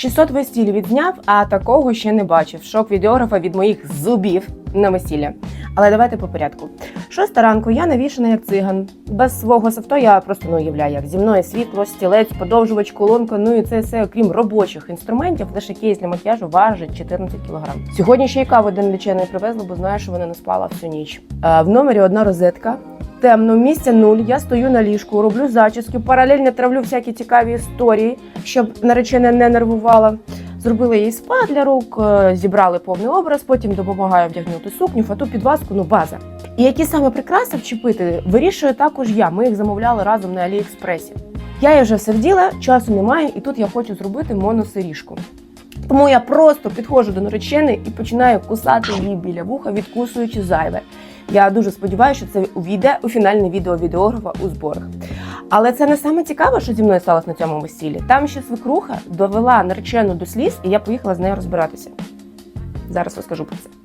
600 весіль відзняв, а такого ще не бачив. Шок відеографа від моїх зубів на весілля. Але давайте по порядку. Шоста ранку я навішана як циган. Без свого савто я просто не уявляю, як зі мною світло, стілець, подовжувач, колонка. Ну і це все окрім робочих інструментів. Лише кейс для макіяжу важить 14 кг. Сьогодні ще й каву до нареченої привезли, бо знаю, що вона не спала всю ніч. Е, в номері одна розетка. Темно, місця нуль. Я стою на ліжку, роблю зачіски, паралельно травлю всякі цікаві історії, щоб наречена не нервувала. Зробили їй спа для рук, е, зібрали повний образ, потім допомагаю вдягнути сукню, фату, підваску, ну база. І які саме прикраси вчепити, вирішую також я. Ми їх замовляли разом на Аліекспресі. Я вже все вділа, часу немає, і тут я хочу зробити моносиріжку. Тому я просто підходжу до нареченої і починаю кусати її біля вуха, відкусуючи зайве. Я дуже сподіваюся, що це увійде у фінальне відео відеографа у зборах. Але це не саме цікаве, що зі мною сталося на цьому весіллі. Там ще свекруха довела наречену до сліз, і я поїхала з нею розбиратися. Зараз розкажу про це.